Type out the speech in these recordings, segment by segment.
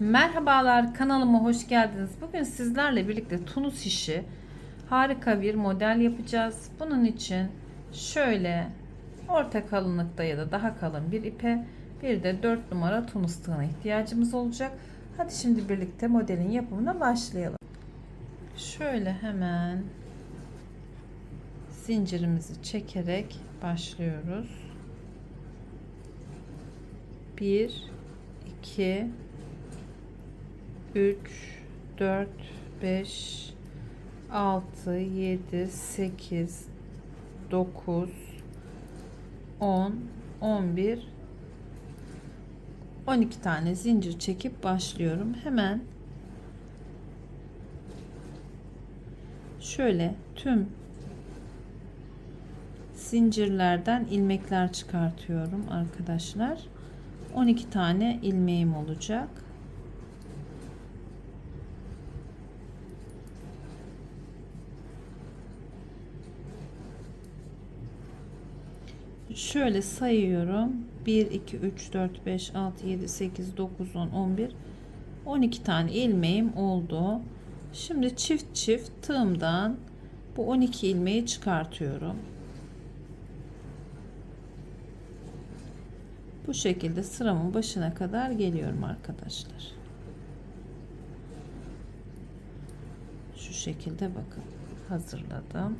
Merhabalar kanalıma hoş geldiniz. Bugün sizlerle birlikte tunus işi harika bir model yapacağız. Bunun için şöyle orta kalınlıkta ya da daha kalın bir ipe bir de 4 numara tunus tığına ihtiyacımız olacak. Hadi şimdi birlikte modelin yapımına başlayalım. Şöyle hemen zincirimizi çekerek başlıyoruz. 1 2 3 4 5 6 7 8 9 10 11 12 tane zincir çekip başlıyorum. Hemen şöyle tüm zincirlerden ilmekler çıkartıyorum arkadaşlar. 12 tane ilmeğim olacak. Şöyle sayıyorum. 1 2 3 4 5 6 7 8 9 10 11 12 tane ilmeğim oldu. Şimdi çift çift tığımdan bu 12 ilmeği çıkartıyorum. Bu şekilde sıramın başına kadar geliyorum arkadaşlar. Şu şekilde bakın hazırladım.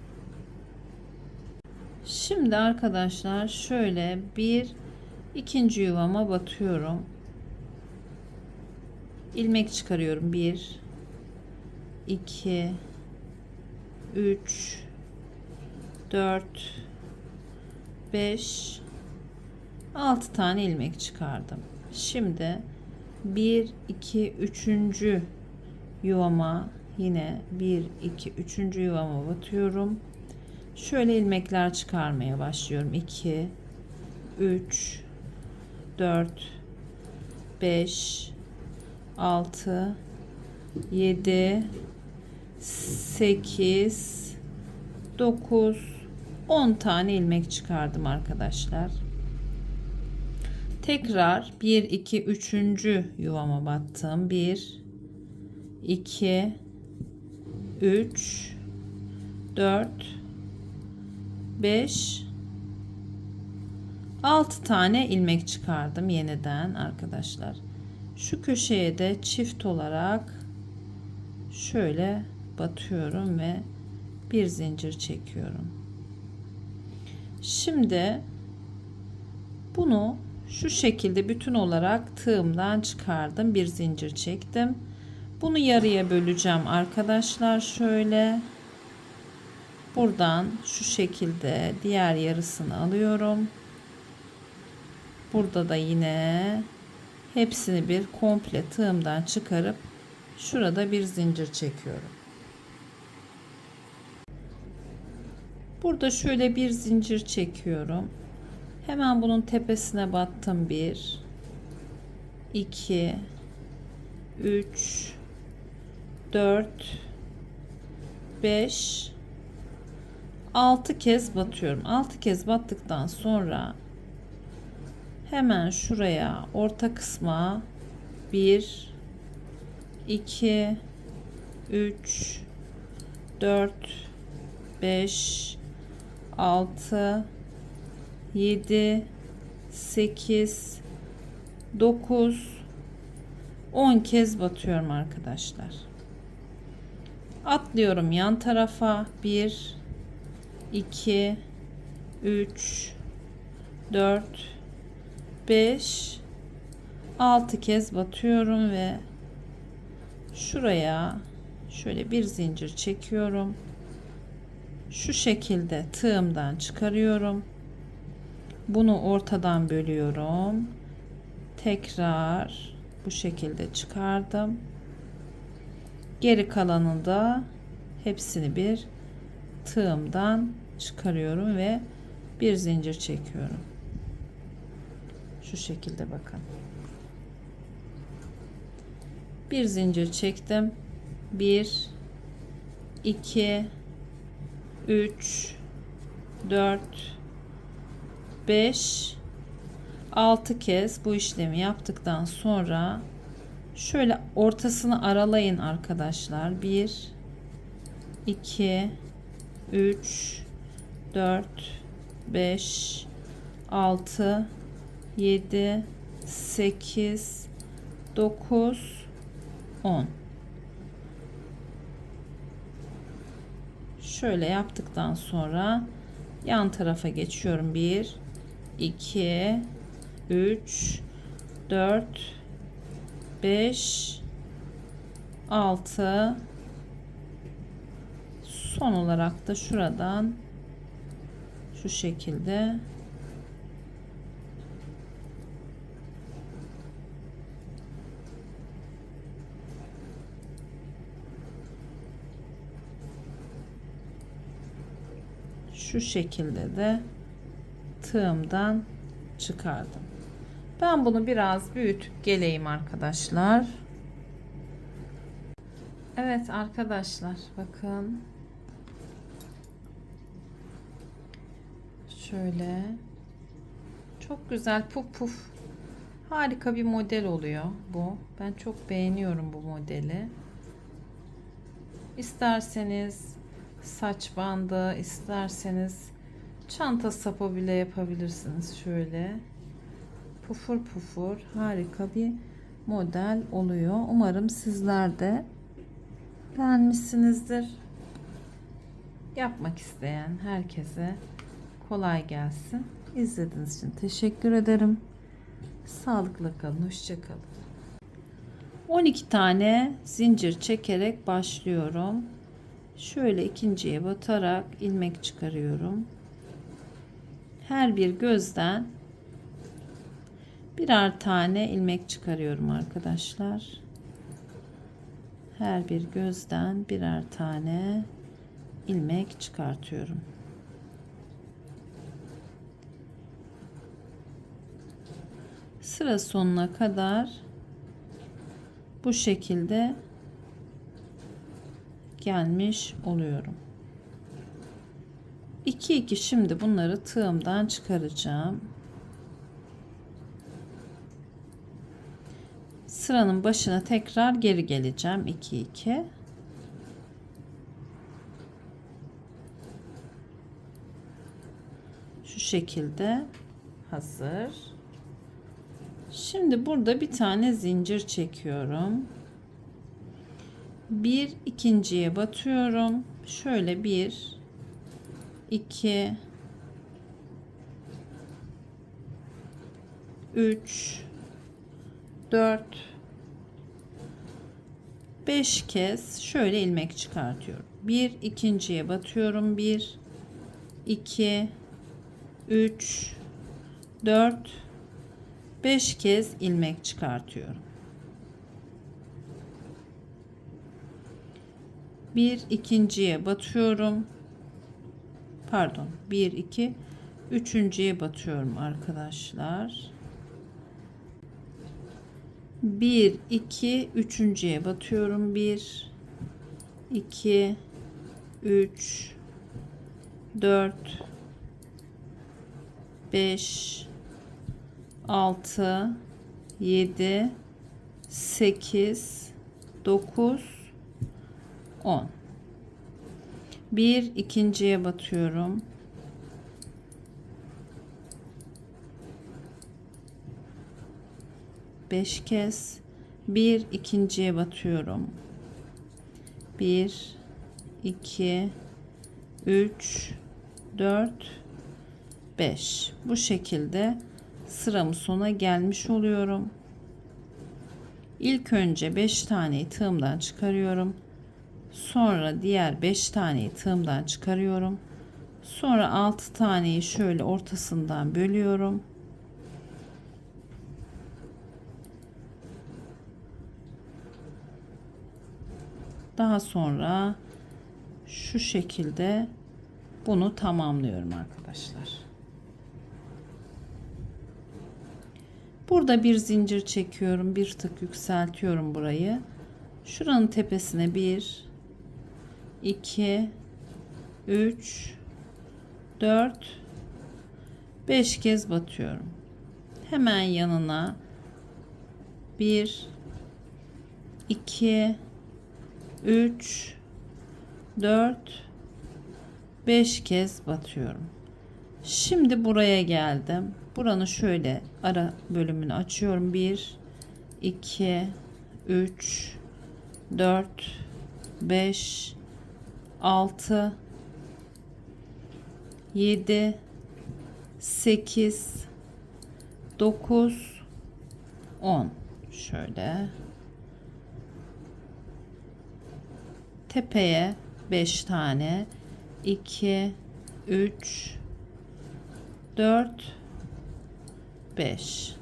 Şimdi arkadaşlar şöyle bir ikinci yuvama batıyorum. ilmek çıkarıyorum. 1 2 3 4 5 6 tane ilmek çıkardım. Şimdi 1 2 3. yuvama yine 1 2 3. yuvama batıyorum. Şöyle ilmekler çıkarmaya başlıyorum. 2 3 4 5 6 7 8 9 10 tane ilmek çıkardım arkadaşlar. Tekrar 1 2 3. yuvama battım. 1 2 3 4 5 6 tane ilmek çıkardım yeniden arkadaşlar. Şu köşeye de çift olarak şöyle batıyorum ve bir zincir çekiyorum. Şimdi bunu şu şekilde bütün olarak tığımdan çıkardım. Bir zincir çektim. Bunu yarıya böleceğim arkadaşlar. Şöyle buradan şu şekilde diğer yarısını alıyorum. Burada da yine hepsini bir komple tığımdan çıkarıp şurada bir zincir çekiyorum. Burada şöyle bir zincir çekiyorum. Hemen bunun tepesine battım. 1 2 3 4 5 6 kez batıyorum. 6 kez battıktan sonra hemen şuraya orta kısma 1 2 3 4 5 6 7 8 9 10 kez batıyorum arkadaşlar. Atlıyorum yan tarafa 1 2 3 4 5 6 kez batıyorum ve şuraya şöyle bir zincir çekiyorum. Şu şekilde tığımdan çıkarıyorum. Bunu ortadan bölüyorum. Tekrar bu şekilde çıkardım. Geri kalanını da hepsini bir tığımdan çıkarıyorum ve bir zincir çekiyorum. Şu şekilde bakın. Bir zincir çektim. 1 2 3 4 5 6 kez bu işlemi yaptıktan sonra Şöyle ortasını aralayın arkadaşlar. 1 2 3 4 5 6 7 8 9 10 Şöyle yaptıktan sonra yan tarafa geçiyorum. 1 2 3 4 5 6 son olarak da şuradan şu şekilde şu şekilde de tığımdan çıkardım. Ben bunu biraz büyütüp geleyim arkadaşlar. Evet arkadaşlar bakın. Şöyle. Çok güzel puf puf. Harika bir model oluyor bu. Ben çok beğeniyorum bu modeli. İsterseniz saç bandı, isterseniz çanta sapı bile yapabilirsiniz. Şöyle pufur pufur harika bir model oluyor. Umarım sizler de beğenmişsinizdir. Yapmak isteyen herkese kolay gelsin. İzlediğiniz için teşekkür ederim. Sağlıkla kalın, hoşça kalın. 12 tane zincir çekerek başlıyorum. Şöyle ikinciye batarak ilmek çıkarıyorum. Her bir gözden birer tane ilmek çıkarıyorum arkadaşlar. Her bir gözden birer tane ilmek çıkartıyorum. Sıra sonuna kadar bu şekilde gelmiş oluyorum. 2 2 şimdi bunları tığımdan çıkaracağım. Sıranın başına tekrar geri geleceğim. 2 2 Şu şekilde hazır. Şimdi burada bir tane zincir çekiyorum. Bir ikinciye batıyorum. Şöyle bir, iki, üç, dört, beş kez şöyle ilmek çıkartıyorum. Bir ikinciye batıyorum. Bir, iki, üç, dört, beş kez ilmek çıkartıyorum. bir ikinciye batıyorum. Pardon bir iki üçüncüye batıyorum arkadaşlar. Bir iki üçüncüye batıyorum. Bir iki üç dört beş altı yedi sekiz dokuz 10 bir ikinciye batıyorum. Beş kez. Bir ikinciye batıyorum. Bir iki üç dört beş. Bu şekilde sıramı sona gelmiş oluyorum İlk önce 5 taneyi tığımdan çıkarıyorum Sonra diğer 5 taneyi tığımdan çıkarıyorum. Sonra 6 taneyi şöyle ortasından bölüyorum. Daha sonra şu şekilde bunu tamamlıyorum arkadaşlar. Burada bir zincir çekiyorum. Bir tık yükseltiyorum burayı. Şuranın tepesine bir 2 3 4 5 kez batıyorum. Hemen yanına 1 2 3 4 5 kez batıyorum. Şimdi buraya geldim. Buranın şöyle ara bölümünü açıyorum. 1 2 3 4 5 6 7 8 9 10 şöyle tepeye 5 tane 2 3 4 5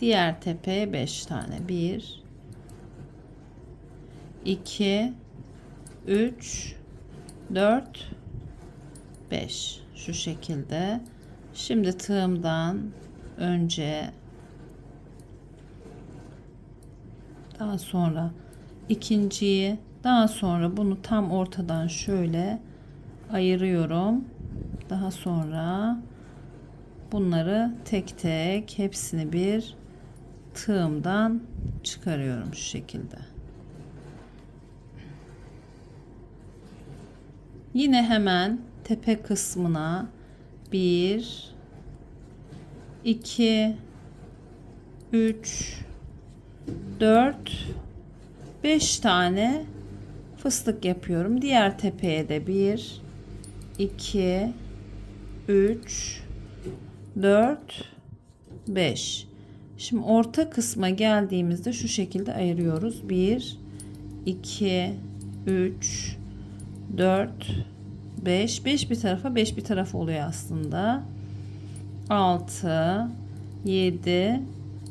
diğer tepeye 5 tane. 1 2 3 4 5 şu şekilde. Şimdi tığımdan önce daha sonra ikinciyi daha sonra bunu tam ortadan şöyle ayırıyorum daha sonra bunları tek tek hepsini bir tığımdan çıkarıyorum şu şekilde Yine hemen tepe kısmına 1 2 3 4 5 tane fıstık yapıyorum. Diğer tepeye de 1 2 3 4 5 Şimdi orta kısma geldiğimizde şu şekilde ayırıyoruz. 1 2 3 4 5 5 bir tarafa 5 bir tarafa oluyor aslında. 6 7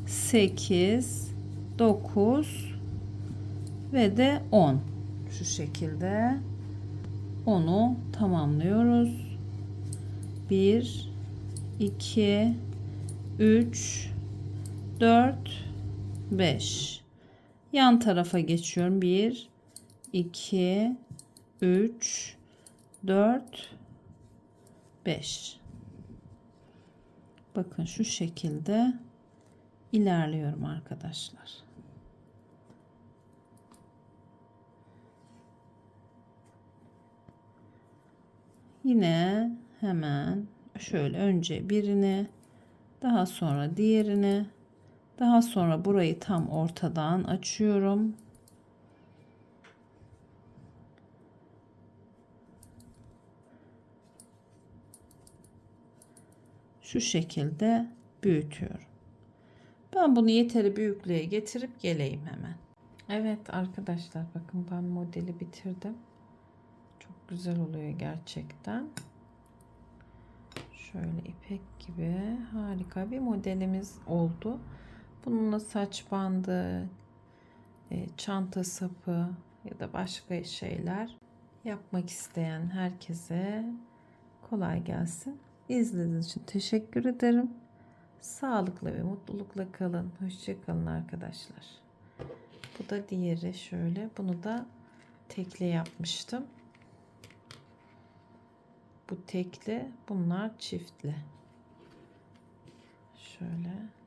8 9 ve de 10 şu şekilde 10'u tamamlıyoruz 1 2 3 4 5 yan tarafa geçiyorum. 1 2 3 4 5 bakın şu şekilde ilerliyorum arkadaşlar. Yine hemen şöyle önce birini daha sonra diğerini daha sonra burayı tam ortadan açıyorum şu şekilde büyütüyorum. Ben bunu yeteri büyüklüğe getirip geleyim hemen. Evet arkadaşlar bakın ben modeli bitirdim. Çok güzel oluyor gerçekten. Şöyle ipek gibi harika bir modelimiz oldu. Bununla saç bandı, e, çanta sapı ya da başka şeyler yapmak isteyen herkese kolay gelsin. İzlediğiniz için teşekkür ederim. Sağlıkla ve mutlulukla kalın. Hoşçakalın arkadaşlar. Bu da diğeri şöyle. Bunu da tekli yapmıştım. Bu tekli, bunlar çiftli. Şöyle.